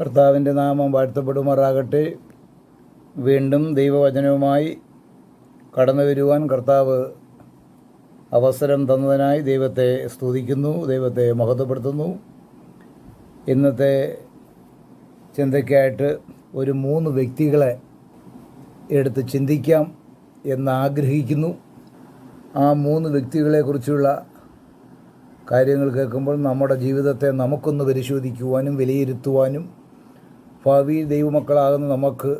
കർത്താവിന്റെ നാമം വാഴ്ത്തപ്പെടുമാറാകട്ടെ. വീണ്ടും ദൈവവചനവുമായി കടന്നു വരുവാൻ കർത്താവ് അവസരം തന്നതിനായി ദൈവത്തെ സ്തുതിക്കുന്നു ദൈവത്തെ മഹത്വപ്പെടുത്തുന്നു. ഇന്നത്തെ ചിന്തയ്ക്കായിട്ട് ഒരു മൂന്ന് വ്യക്തികളെ എടുത്ത് ചിന്തിക്കാം എന്നാഗ്രഹിക്കുന്നു ആ മൂന്ന് വ്യക്തികളെക്കുറിച്ചുള്ള കാര്യങ്ങൾ കേൾക്കുമ്പോൾ നമ്മുടെ ജീവിതത്തെ നമുക്കൊന്ന് പരിശോധിക്കുവാനും വിലയിരുത്തുവാനും ഭാവിയിൽ ദൈവമക്കളാകുന്ന നമുക്ക്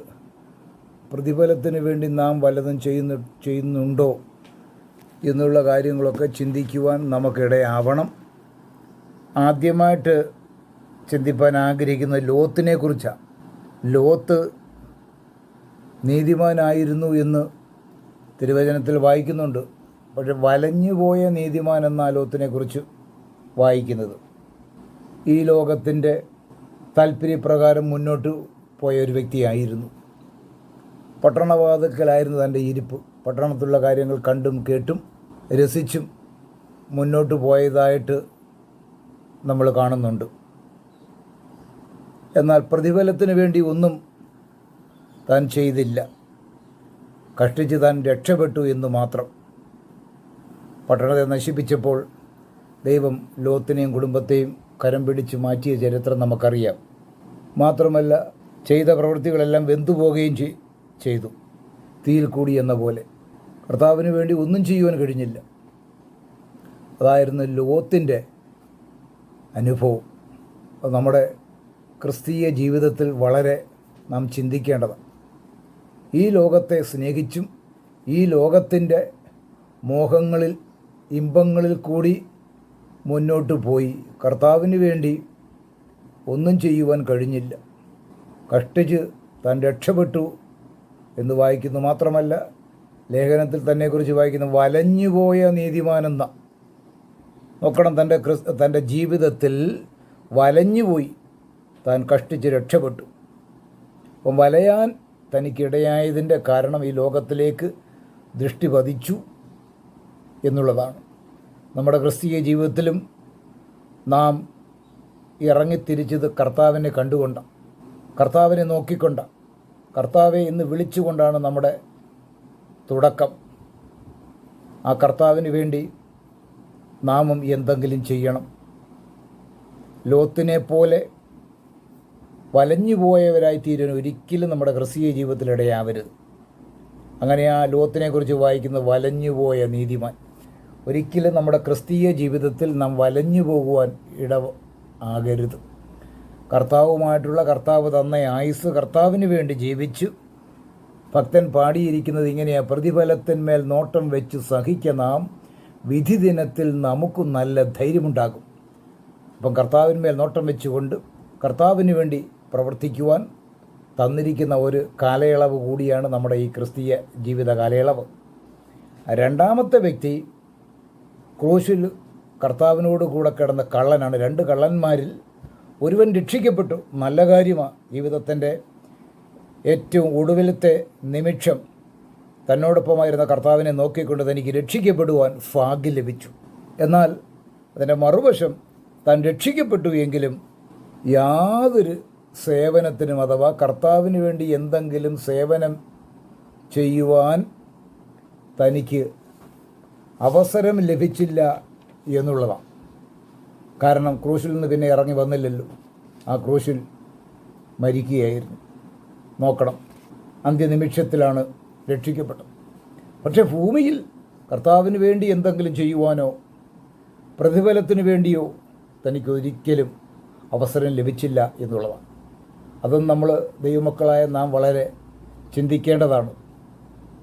പ്രതിഫലത്തിന് വേണ്ടി നാം വല്ലതും ചെയ്യുന്നു ചെയ്യുന്നുണ്ടോ എന്നുള്ള കാര്യങ്ങളൊക്കെ ചിന്തിക്കുവാൻ നമുക്കിടയാവണം. ആദ്യമായിട്ട് ചിന്തിപ്പാൻ ആഗ്രഹിക്കുന്ന ലോത്തിനെ കുറിച്ചാണ് ലോത്ത് നീതിമാനായിരുന്നു എന്ന് തിരുവചനത്തിൽ വായിക്കുന്നുണ്ട്. പക്ഷെ വലഞ്ഞുപോയ നീതിമാൻ എന്ന ലോത്തിനെ കുറിച്ച് വായിക്കുന്നത്? ഈ ലോകത്തിന്റെ താല്പര്യപ്രകാരം മുന്നോട്ട് പോയ ഒരു വ്യക്തിയായിരുന്നു. പട്ടണവാതുക്കലായിരുന്നു തന്റെ ഇരിപ്പ്. പട്ടണത്തിലുള്ള കാര്യങ്ങൾ കണ്ടും കേട്ടും രസിച്ചും മുന്നോട്ട് പോയതായിട്ട് നമ്മൾ കാണുന്നുണ്ട്. എന്നാൽ പ്രതിഫലത്തിന് വേണ്ടി ഒന്നും താൻ ചെയ്തില്ല. കഷ്ടിച്ച് താൻ രക്ഷപ്പെട്ടു എന്ന് മാത്രം. പട്ടണത്തെ നശിപ്പിച്ചപ്പോൾ ദൈവം ലോത്തിനെയും കുടുംബത്തെയും കരം പിടിച്ച് മാറ്റിയ ചരിത്രം നമുക്കറിയാം. മാത്രമല്ല ചെയ്ത പ്രവൃത്തികളെല്ലാം വെന്തുപോകുകയും ചെയ്- ചെയ്തു. തീയിൽ കൂടി എന്ന പോലെ. കർത്താവിന് വേണ്ടി ഒന്നും ചെയ്യുവാൻ കഴിഞ്ഞില്ല. അതായിരുന്നു ലോത്തിന്റെ അനുഭവം. അത് നമ്മുടെ ക്രിസ്തീയ ജീവിതത്തിൽ വളരെ നാം ചിന്തിക്കേണ്ടതാണ്. ഈ ലോകത്തെ സ്നേഹിച്ചും ഈ ലോകത്തിന്റെ മോഹങ്ങളിൽ ഇമ്പങ്ങളിൽ കൂടി മുന്നോട്ട് പോയി. കർത്താവിന് വേണ്ടി ഒന്നും ചെയ്യുവാൻ കഴിഞ്ഞില്ല. കഷ്ടിച്ച് താൻ രക്ഷപ്പെട്ടു എന്ന് വായിക്കുന്നു മാത്രമല്ല ലേഖനത്തിൽ തന്നെക്കുറിച്ച് വായിക്കുന്ന വലഞ്ഞുപോയ നീതിമാനെന്ന നോക്കണം തന്റെ ക്രിസ് തന്റെ ജീവിതത്തിൽ വലഞ്ഞുപോയി. താൻ കഷ്ടിച്ച് രക്ഷപ്പെട്ടു. അപ്പം വലയാൻ തനിക്കിടയായതിന്റെ കാരണം ഈ ലോകത്തിലേക്ക് ദൃഷ്ടി പതിച്ചു എന്നുള്ളതാണ്. നമ്മുടെ ക്രിസ്തീയ ജീവിതത്തിലും നാം ഇറങ്ങിത്തിരിച്ചത് കർത്താവിനെ കണ്ടുകൊണ്ട കർത്താവിനെ നോക്കിക്കൊണ്ട കർത്താവെ എന്ന് വിളിച്ചുകൊണ്ടാണ് നമ്മുടെ തുടക്കം. ആ കർത്താവിന് വേണ്ടി നാമും എന്തെങ്കിലും ചെയ്യണം. ലോത്തിനെ പോലെ വലഞ്ഞുപോയവരായി തീരാൻ ഒരിക്കലും നമ്മുടെ ക്രിസ്തീയ ജീവിതത്തിലിടയാവരുത് അങ്ങനെ ആ ലോത്തിനെക്കുറിച്ച് വായിക്കുന്ന വലഞ്ഞുപോയ നീതിമാൻ. ഒരിക്കലും നമ്മുടെ ക്രിസ്തീയ ജീവിതത്തിൽ നാം വലഞ്ഞു പോകുവാൻ ഇട ആകരുത്. കർത്താവുമായിട്ടുള്ള കർത്താവ് തന്ന ആയുസ് കർത്താവിന് വേണ്ടി ജീവിച്ചു. ഭക്തൻ പാടിയിരിക്കുന്നത് ഇങ്ങനെയാണ് പ്രതിഫലത്തിന്മേൽ നോട്ടം വെച്ച് സഹിക്ക നാം വിധി ദിനത്തിൽ നമുക്ക് നല്ല ധൈര്യമുണ്ടാകും. അപ്പം കർത്താവിന്മേൽ നോട്ടം വെച്ചുകൊണ്ട് കർത്താവിന് വേണ്ടി പ്രവർത്തിക്കുവാൻ തന്നിരിക്കുന്ന ഒരു കാലയളവ് കൂടിയാണ് നമ്മുടെ ഈ ക്രിസ്തീയ ജീവിത കാലയളവ്. രണ്ടാമത്തെ വ്യക്തി ക്രൂശിൽ കർത്താവിനോട് കൂടെ കിടന്ന കള്ളനാണ്. രണ്ട് കള്ളന്മാരിൽ ഒരുവൻ രക്ഷിക്കപ്പെട്ടു. നല്ല കാര്യമാണ് ജീവിതത്തിന്റെ ഏറ്റവും ഒടുവിലത്തെ നിമിഷം തന്നോടൊപ്പമായിരുന്ന കർത്താവിനെ നോക്കിക്കൊണ്ട് തനിക്ക് രക്ഷിക്കപ്പെടുവാൻ ഭാഗ്യം ലഭിച്ചു. എന്നാൽ അതിന്റെ മറുവശം താൻ രക്ഷിക്കപ്പെട്ടു എങ്കിലും യാതൊരു സേവനത്തിനും അഥവാ കർത്താവിന് വേണ്ടി എന്തെങ്കിലും സേവനം ചെയ്യുവാൻ തനിക്ക് അവസരം ലഭിച്ചില്ല എന്നുള്ളതാണ്. കാരണം ക്രൂശിൽ നിന്ന് പിന്നെ ഇറങ്ങി വന്നില്ലല്ലോ. ആ ക്രൂശിൽ മരിക്കുകയായിരുന്നു. നോക്കണം. അന്ത്യനിമിഷത്തിലാണ് രക്ഷിക്കപ്പെട്ടത്. പക്ഷേ ഭൂമിയിൽ കർത്താവിന് വേണ്ടി എന്തെങ്കിലും ചെയ്യുവാനോ പ്രതിഫലത്തിന് വേണ്ടിയോ തനിക്ക് ഒരിക്കലും അവസരം ലഭിച്ചില്ല എന്നുള്ളതാണ്. അതും നമ്മൾ ദൈവമക്കളായ നാം വളരെ ചിന്തിക്കേണ്ടതാണ്.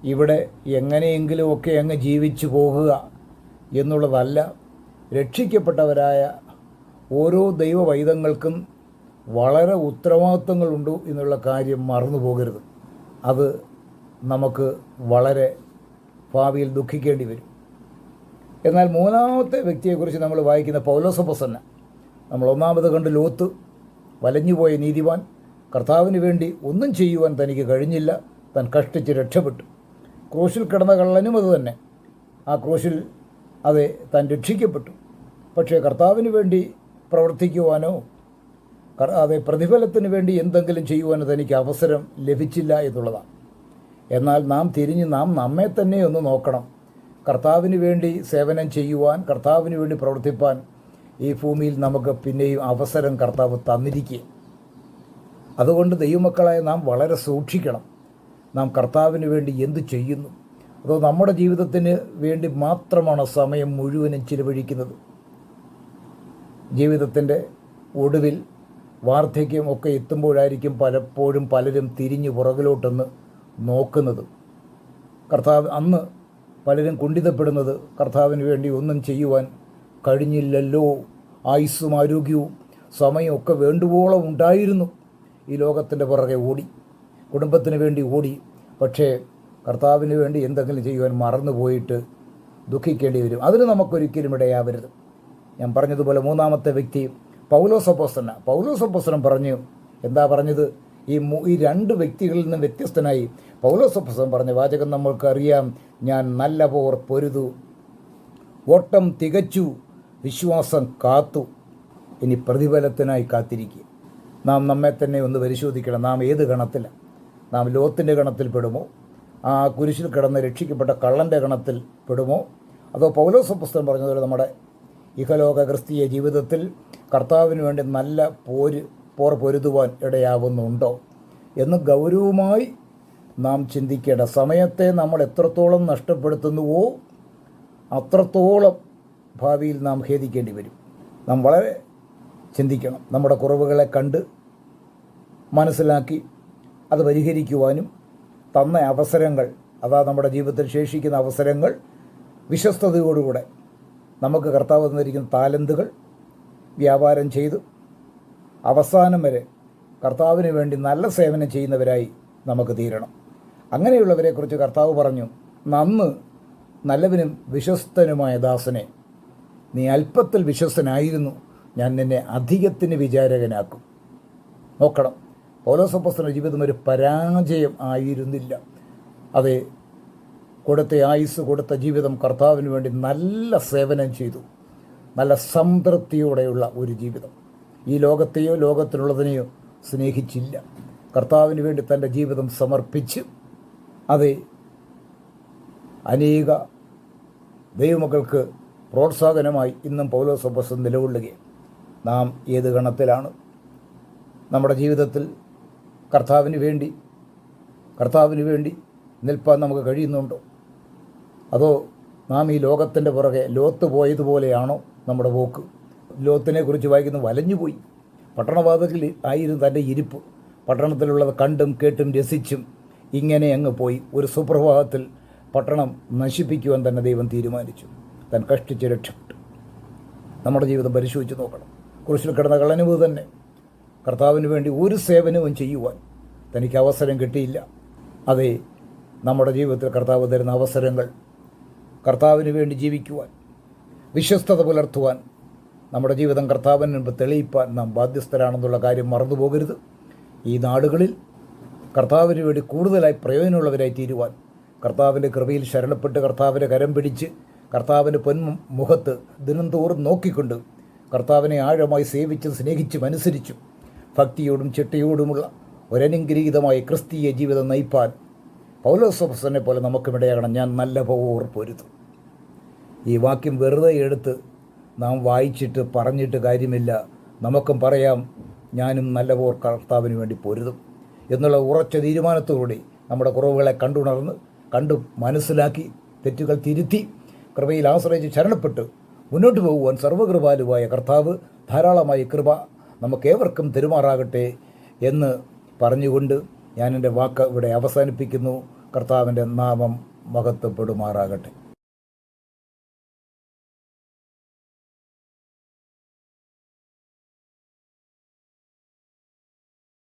ഇവിടെ എങ്ങനെയെങ്കിലുമൊക്കെ അങ്ങ് ജീവിച്ചു പോകുക എന്നുള്ളതല്ല രക്ഷിക്കപ്പെട്ടവരായ ഓരോ ദൈവവൈദങ്ങൾക്കും വളരെ ഉത്തരവാദിത്വങ്ങളുണ്ട് എന്നുള്ള കാര്യം മറന്നു പോകരുത്. അത് നമുക്ക് വളരെ ഭാവിയിൽ ദുഃഖിക്കേണ്ടി വരും. എന്നാൽ മൂന്നാമത്തെ വ്യക്തിയെക്കുറിച്ച് നമ്മൾ വായിക്കുന്ന പൗലോസപ്പസന്ന നമ്മൾ ഒന്നാമത് കണ്ട് ലോത്ത് വലഞ്ഞുപോയ നീതിവാൻ കർത്താവിന് വേണ്ടി ഒന്നും ചെയ്യുവാൻ തനിക്ക് കഴിഞ്ഞില്ല താൻ കഷ്ടിച്ച് രക്ഷപ്പെട്ടു. ക്രൂശിൽ കിടന്ന കള്ളനും അത് തന്നെ. ആ ക്രൂശിൽ അത് താൻ രക്ഷിക്കപ്പെട്ടു. പക്ഷേ കർത്താവിന് വേണ്ടി പ്രവർത്തിക്കുവാനോ അതെ പ്രതിഫലത്തിന് വേണ്ടി എന്തെങ്കിലും ചെയ്യുവാനോ തനിക്ക് അവസരം ലഭിച്ചില്ല എന്നുള്ളതാണ്. എന്നാൽ നാം തിരിഞ്ഞ് നാം നമ്മെ തന്നെ ഒന്ന് നോക്കണം. കർത്താവിന് വേണ്ടി സേവനം ചെയ്യുവാൻ കർത്താവിന് വേണ്ടി പ്രവർത്തിപ്പാൻ ഈ ഭൂമിയിൽ നമുക്ക് പിന്നെയും അവസരം കർത്താവ് തന്നിരിക്കുക അതുകൊണ്ട് ദൈവമക്കളായ നാം വളരെ സൂക്ഷിക്കണം. നാം കർത്താവിന് വേണ്ടി എന്തു ചെയ്യുന്നു? അതോ നമ്മുടെ ജീവിതത്തിന് വേണ്ടി മാത്രമാണ് സമയം മുഴുവനും ചിലവഴിക്കുന്നത്? ജീവിതത്തിന്റെ ഒടുവിൽ വാർദ്ധക്യം ഒക്കെ എത്തുമ്പോഴായിരിക്കും പലപ്പോഴും പലരും തിരിഞ്ഞു പുറകിലോട്ടൊന്ന് നോക്കുന്നത്. കർത്താവ് അന്ന് പലരും കുണ്ഠിതപ്പെടുന്നത് കർത്താവിന് വേണ്ടി ഒന്നും ചെയ്യുവാൻ കഴിഞ്ഞില്ലല്ലോ. ആയുസ്സും ആരോഗ്യവും സമയമൊക്കെ വേണ്ടുവോളം ഉണ്ടായിരുന്നു. ഈ ലോകത്തിന്റെ പുറകെ ഓടി. കുടുംബത്തിന് വേണ്ടി ഓടി പക്ഷേ കർത്താവിന് വേണ്ടി എന്തെങ്കിലും ചെയ്യുവാൻ മറന്നുപോയിട്ട് ദുഃഖിക്കേണ്ടി വരും. അതിന് നമുക്കൊരിക്കലും ഇടയാവരുത്. ഞാൻ പറഞ്ഞതുപോലെ മൂന്നാമത്തെ വ്യക്തി പൗലോസപ്പോസ്തന പൗലോസപ്പോസ്തനം പറഞ്ഞു എന്താ പറഞ്ഞത്? ഈ ഈ രണ്ട് വ്യക്തികളിൽ നിന്നും വ്യത്യസ്തനായി പൗലോസപ്പോസ്തനം പറഞ്ഞ വാചകം നമ്മൾക്കറിയാം ഞാൻ നല്ല പോർ പൊരുതു ഓട്ടം തികച്ചു വിശ്വാസം കാത്തു ഇനി പ്രതിഫലത്തിനായി കാത്തിരിക്കുക. നാം നമ്മെ തന്നെ ഒന്ന് പരിശോധിക്കണം. നാം ഏത് ഗണത്തിലാണ്? നാം ലോത്തിന്റെ ഗണത്തിൽ പെടുമോ? ആ കുരിശിൽ കിടന്ന് രക്ഷിക്കപ്പെട്ട കള്ളന്റെ ഗണത്തിൽ പെടുമോ? അതോ പൗലോസ പുസ്തകം പറഞ്ഞതുപോലെ നമ്മുടെ ഇഹലോക ക്രിസ്തീയ ജീവിതത്തിൽ കർത്താവിന് വേണ്ടി നല്ല പോര് പോർ പൊരുതുവാൻ ഇടയാവുന്നുണ്ടോ എന്ന് ഗൗരവമായി നാം ചിന്തിക്കേണ്ട. സമയത്തെ നമ്മൾ എത്രത്തോളം നഷ്ടപ്പെടുത്തുന്നുവോ അത്രത്തോളം ഭാവിയിൽ നാം ഖേദിക്കേണ്ടി വരും. നാം വളരെ ചിന്തിക്കണം. നമ്മുടെ കുറവുകളെ കണ്ട് മനസ്സിലാക്കി അത് പരിഹരിക്കുവാനും തന്ന അവസരങ്ങൾ അതാ നമ്മുടെ ജീവിതത്തിൽ ശേഷിക്കുന്ന അവസരങ്ങൾ വിശ്വസ്തതയോടുകൂടെ നമുക്ക് കർത്താവ് തന്നിരിക്കുന്ന താലന്തുകൾ വ്യാപാരം ചെയ്ത്. അവസാനം വരെ കർത്താവിന് വേണ്ടി നല്ല സേവനം ചെയ്യുന്നവരായി നമുക്ക് തീരണം. അങ്ങനെയുള്ളവരെക്കുറിച്ച് കർത്താവ് പറഞ്ഞു നന്ന് നല്ലവനും വിശ്വസ്തനുമായ ദാസനെ നീ അല്പത്തിൽ വിശ്വസ്തനായിരുന്നു ഞാൻ നിന്നെ അധികത്തിന് വിചാരകനാക്കും. നോക്കണം. പൗലോസപ്പസ്തന ജീവിതം ഒരു പരാജയം ആയിരുന്നില്ല. അതെ കൊടുത്ത ആയുസ് കൊടുത്ത ജീവിതം കർത്താവിന് വേണ്ടി നല്ല സേവനം ചെയ്തു. നല്ല സംതൃപ്തിയോടെയുള്ള ഒരു ജീവിതം. ഈ ലോകത്തെയോ ലോകത്തിലുള്ളതിനെയോ സ്നേഹിച്ചില്ല. കർത്താവിന് വേണ്ടി തന്റെ ജീവിതം സമർപ്പിച്ച് അത് അനേക ദൈവമക്കൾക്ക് പ്രോത്സാഹനമായി ഇന്നും പൗലോസപ്പസ് നിലകൊള്ളുകയും നാം ഏത് ഗണത്തിലാണ്? നമ്മുടെ ജീവിതത്തിൽ കർത്താവിന് വേണ്ടി കർത്താവിന് വേണ്ടി നിൽപ്പാൻ നമുക്ക് കഴിയുന്നുണ്ടോ? അതോ നാം ഈ ലോകത്തിന്റെ പുറകെ ലോത്ത് പോയതുപോലെയാണോ നമ്മുടെ പോക്ക്? ലോത്തിനെ കുറിച്ച് വായിക്കുന്ന വലഞ്ഞുപോയി. പട്ടണവാതകിൽ ആയിരുന്നു തന്റെ ഇരിപ്പ്. പട്ടണത്തിലുള്ളത് കണ്ടും കേട്ടും രസിച്ചും ഇങ്ങനെ അങ്ങ് പോയി. ഒരു സുപ്രഭാതത്തിൽ പട്ടണം നശിപ്പിക്കുവാൻ തന്നെ ദൈവം തീരുമാനിച്ചു. താൻ കഷ്ടിച്ച് രക്ഷപ്പെട്ടു. നമ്മുടെ ജീവിതം പരിശോധിച്ച് നോക്കണം. കുരിശിൽ കിടന്ന കള്ളനുവ് തന്നെ. കർത്താവിന് വേണ്ടി ഒരു സേവനവും ചെയ്യുവാൻ തനിക്ക് അവസരം കിട്ടിയില്ല. അതെ നമ്മുടെ ജീവിതത്തിൽ കർത്താവ് തരുന്ന അവസരങ്ങൾ കർത്താവിന് വേണ്ടി ജീവിക്കുവാൻ വിശ്വസ്തത പുലർത്തുവാൻ നമ്മുടെ ജീവിതം കർത്താവിന് മുമ്പ് തെളിയിപ്പാൻ നാം ബാധ്യസ്ഥരാണെന്നുള്ള കാര്യം മറന്നുപോകരുത്. ഈ നാടുകളിൽ കർത്താവിന് വേണ്ടി കൂടുതലായി പ്രയോജനമുള്ളവരായി തീരുവാൻ കർത്താവിന്റെ കൃപയിൽ ശരണപ്പെട്ട് കർത്താവിന്റെ കരം പിടിച്ച് കർത്താവിന്റെ പൊന്മുഖത്ത് ദിനംതോറും നോക്കിക്കൊണ്ട് കർത്താവിനെ ആഴമായി സേവിച്ചും സ്നേഹിച്ചും അനുസരിച്ചും ഭക്തിയോടും ചിട്ടയോടുമുള്ള ഒരനുഗ്രഹീതമായ ക്രിസ്തീയ ജീവിതം നയിപ്പാൻ പൗലോസോഫസനെ പോലെ നമുക്കും ഇടയാകണം. ഞാൻ നല്ല പോർ ഈ വാക്യം വെറുതെ എടുത്ത് നാം വായിച്ചിട്ട് പറഞ്ഞിട്ട് കാര്യമില്ല. നമുക്കും പറയാം ഞാനും നല്ല പോർ കർത്താവിന് വേണ്ടി പൊരുതും എന്നുള്ള ഉറച്ച തീരുമാനത്തോടെ നമ്മുടെ കുറവുകളെ കണ്ടുണർന്ന് കണ്ടു മനസ്സിലാക്കി തെറ്റുകൾ തിരുത്തി കൃപയിൽ ആശ്രയിച്ച് ശരണപ്പെട്ട് മുന്നോട്ട് പോകുവാൻ സർവകൃപാലുവായ കർത്താവ് ധാരാളമായി കൃപ നമുക്കേവർക്കും തെരുമാറാകട്ടെ എന്ന് പറഞ്ഞുകൊണ്ട് ഞാൻ എന്റെ വാക്ക് ഇവിടെ അവസാനിപ്പിക്കുന്നു. കർത്താവിന്റെ നാമം മഹത്വപ്പെടുമാറാകട്ടെ.